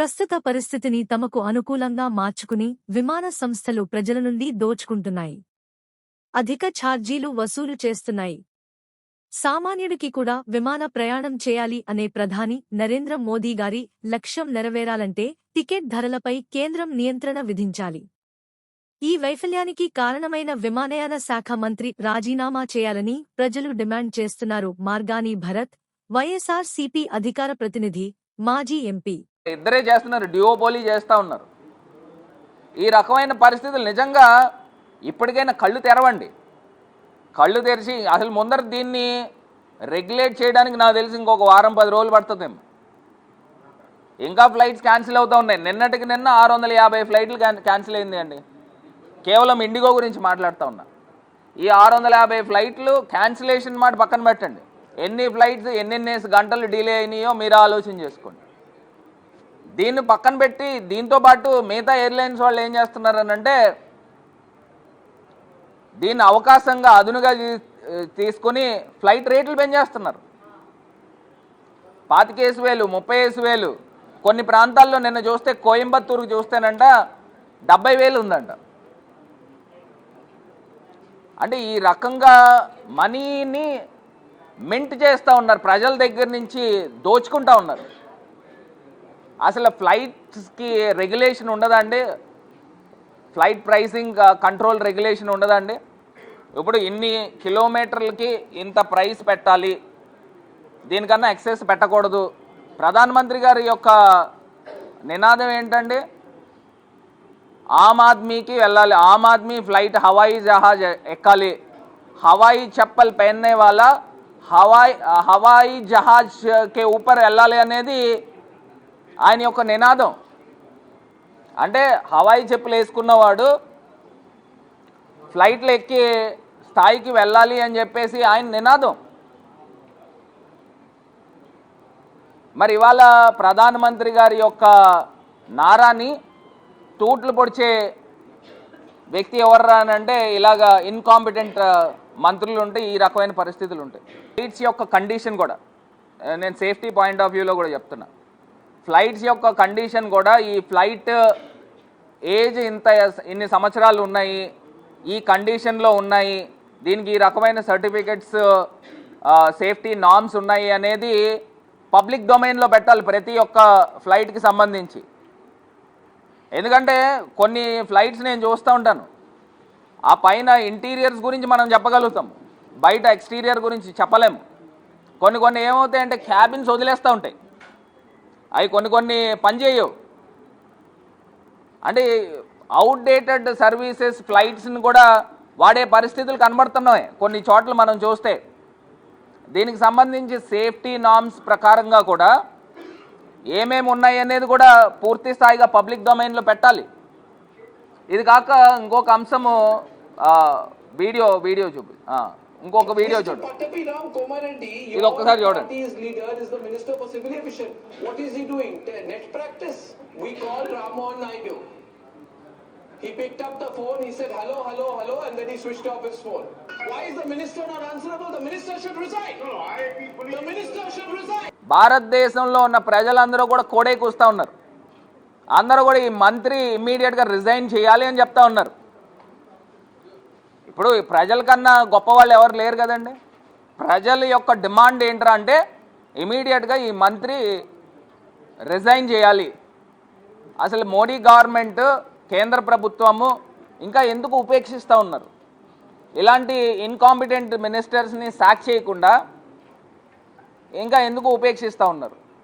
ప్రస్తుత పరిస్థితిని తమకు అనుకూలంగా మార్చుకుని విమాన సంస్థలు ప్రజల నుండి దోచుకుంటున్నాయి. అధిక ఛార్జీలు వసూలు చేస్తున్నాయి. సామాన్యుడికి కూడా విమాన ప్రయాణం చేయాలి అనే ప్రధాని నరేంద్ర మోదీ గారి లక్ష్యం నెరవేరాలంటే టికెట్ ధరలపై కేంద్రం నియంత్రణ విధించాలి. ఈ వైఫల్యానికి కారణమైన విమానయాన శాఖ మంత్రి రాజీనామా చేయాలని ప్రజలు డిమాండ్ చేస్తున్నారు. మార్గాని భరత్ వైఎస్ఆర్ సిపి అధికార ప్రతినిధి మాజీ ఎంపీ ఇద్దరే చేస్తున్నారు డియోపోలీ చేస్తూ ఉన్నారు. ఈ రకమైన పరిస్థితులు నిజంగా ఇప్పటికైనా కళ్ళు తెరవండి. కళ్ళు తెరిచి అసలు ముందర దీన్ని రెగ్యులేట్ చేయడానికి నాకు తెలిసి ఇంకొక వారం పది రోజులు పడుతుందేమో. ఇంకా ఫ్లైట్స్ క్యాన్సిల్ అవుతూ ఉన్నాయి. నిన్నటికి నిన్న ఆరు వందల యాభై ఫ్లైట్లు క్యాన్సిల్ అయింది అండి. కేవలం ఇండిగో గురించి మాట్లాడుతూ ఉన్నా. ఈ ఆరు వందల యాభై ఫ్లైట్లు క్యాన్సిలేషన్ మాట పక్కన పెట్టండి. ఎన్ని ఫ్లైట్స్ ఎన్నెన్నేసి గంటలు డిలే అయినాయో మీరు ఆలోచన చేసుకోండి. దీన్ని పక్కన పెట్టి దీంతో పాటు మిగతా ఎయిర్లైన్స్ వాళ్ళు ఏం చేస్తున్నారని అంటే దీన్ని అవకాశంగా అదునుగా తీసుకొని ఫ్లైట్ రేట్లు పెంచేస్తున్నారు. పాతికేసి వేలు ముప్పై వేసి వేలు. కొన్ని ప్రాంతాల్లో నిన్న చూస్తే కోయంబత్తూరుకు చూస్తేనంట డెబ్బై వేలు ఉందంట. అంటే ఈ రకంగా మనీని మింట్ చేస్తూ ఉన్నారు. ప్రజల దగ్గర నుంచి దోచుకుంటా ఉన్నారు. అసలు ఫ్లైట్స్కి రెగ్యులేషన్ ఉండదండి. ఫ్లైట్ ప్రైసింగ్ కంట్రోల్ రెగ్యులేషన్ ఉండదండి. ఇప్పుడు ఇన్ని కిలోమీటర్లకి ఇంత ప్రైస్ పెట్టాలి. దీనికన్నా ఎక్సెస్ పెట్టకూడదు. ప్రధానమంత్రి గారి యొక్క నినాదం ఏంటండి? ఆమ్ ఆద్మీకి వెళ్ళాలి. ఆమ్ ఆద్మీ ఫ్లైట్ హవాయి జహాజ్ ఎక్కాలి. హవాయి చెప్పల్ పెన్నే వాళ్ళ హవాయి హవాయి జహాజ్కి ఊపర్ వెళ్ళాలి అనేది ఆయన యొక్క నినాదం. అంటే హవాయి చెప్పులు వేసుకున్నవాడు ఫ్లైట్లు ఎక్కి స్థాయికి వెళ్ళాలి అని చెప్పేసి ఆయన నినాదం. మరి ఇవాళ ప్రధానమంత్రి గారి యొక్క నారాని తూట్లు పొడిచే వ్యక్తి ఎవర్రా అని అంటే ఇలాగా ఇన్కాంపిటెంట్ మంత్రులు ఉంటే ఈ రకమైన పరిస్థితులు ఉంటాయి. ఫ్లైట్స్ యొక్క కండిషన్ కూడా నేను సేఫ్టీ పాయింట్ ఆఫ్ వ్యూలో కూడా చెప్తున్నా. ఫ్లైట్స్ యొక్క కండిషన్ కూడా ఈ ఫ్లైట్ ఏజ్ ఇంత ఇన్ని సంవత్సరాలు ఉన్నాయి ఈ కండిషన్లో ఉన్నాయి దీనికి ఈ రకమైన సర్టిఫికెట్స్ సేఫ్టీ నామ్స్ ఉన్నాయి అనేది పబ్లిక్ డొమైన్లో పెట్టాలి ప్రతి ఒక్క ఫ్లైట్కి సంబంధించి. ఎందుకంటే కొన్ని ఫ్లైట్స్ నేను చూస్తూ ఉంటాను. ఆ పైన ఇంటీరియర్స్ గురించి మనం చెప్పగలుగుతాం. బయట ఎక్స్టీరియర్ గురించి చెప్పలేము. కొన్ని కొన్ని ఏమవుతాయంటే క్యాబిన్స్ వదిలేస్తూ ఉంటాయి. అవి కొన్ని కొన్ని పనిచేయవు అంటే అవుట్డేటెడ్ సర్వీసెస్ ఫ్లైట్స్ని కూడా వాడే పరిస్థితులు కనబడుతున్నాయి. కొన్ని చోట్ల మనం చూస్తే. దీనికి సంబంధించి సేఫ్టీ నామ్స్ ప్రకారంగా కూడా ఏమేమి ఉన్నాయి అనేది కూడా పూర్తి స్థాయిగా పబ్లిక్ డొమైన్లో పెట్టాలి. ఇది కాక ఇంకొక అంశము వీడియో వీడియో చూపి ఇంకొక వీడియో చూడు. ఇది ఒక్కసారి చూడండి. భారతదేశంలో ఉన్న ప్రజలందరూ కూడా కోడేకి వస్తూ ఉన్నారు. అందరూ కూడా ఈ మంత్రి ఇమ్మీడియట్గా రిజైన్ చేయాలి అని చెప్తా ఉన్నారు. ఇప్పుడు ప్రజల కన్నా గొప్ప వాళ్ళు ఎవరు లేరు కదండి. ప్రజల యొక్క డిమాండ్ ఏంట్రా అంటే ఇమీడియట్గా ఈ మంత్రి రిజైన్ చేయాలి. అసలు మోడీ గవర్నమెంట్ కేంద్ర ప్రభుత్వము ఇంకా ఎందుకు ఉపేక్షిస్తూ ఉన్నారు? ఇలాంటి ఇన్కాంపిటెంట్ మినిస్టర్స్ని సాక్ చేయకుండా ఇంకా ఎందుకు ఉపేక్షిస్తూ ఉన్నారు?